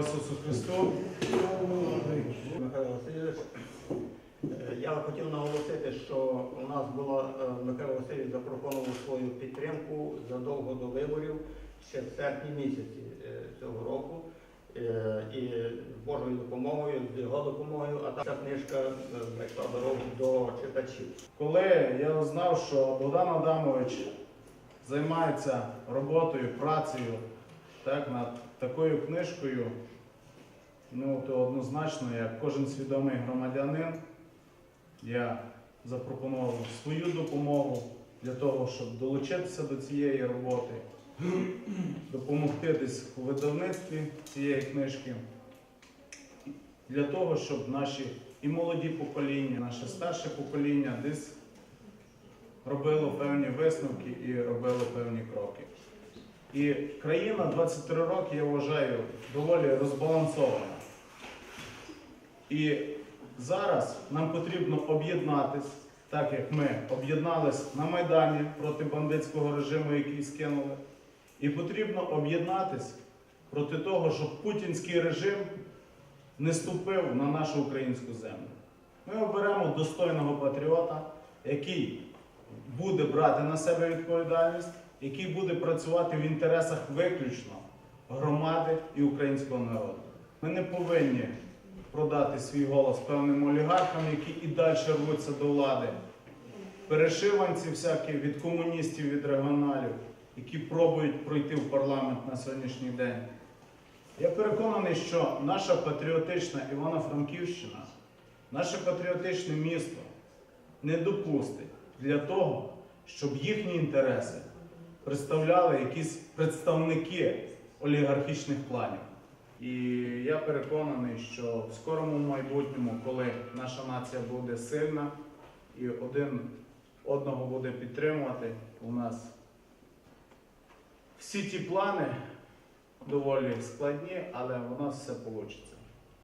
Ісусу Христу. Михайло Васильович, я хотів наголосити, що у нас була е, Михайло Васильович запропонував свою підтримку задовго до виборів ще в серпні місяці е, цього року. Е, І з Божою допомогою, з його допомогою, а ця книжка знайшла дорогу до читачів. Коли я узнав, що Богдан Адамович займається роботою, працею так, над такою книжкою, ну то однозначно, як кожен свідомий громадянин, я запропонував свою допомогу для того, щоб долучитися до цієї роботи, допомогти десь у видавництві цієї книжки, для того, щоб наші і молоді покоління, наше старше покоління десь робило певні висновки і робило певні кроки. І країна 23 роки, я вважаю, доволі розбалансована. І зараз нам потрібно об'єднатись, так як ми об'єднались на Майдані проти бандитського режиму, який скинули. І потрібно об'єднатись проти того, щоб путінський режим не ступив на нашу українську землю. Ми оберемо достойного патріота, який буде брати на себе відповідальність, який буде працювати в інтересах виключно громади і українського народу. Ми не повинні продати свій голос певним олігархам, які і далі рвуться до влади. Перешиванці всякі від комуністів, від регіоналів, які пробують пройти в парламент на сьогоднішній день. Я переконаний, що наша патріотична Івано-Франківщина, наше патріотичне місто не допустить для того, щоб їхні інтереси представляли якісь представники олігархічних планів. І я переконаний, що в скорому майбутньому, коли наша нація буде сильна і один одного буде підтримувати, у нас всі ті плани доволі складні, але у нас все вийде.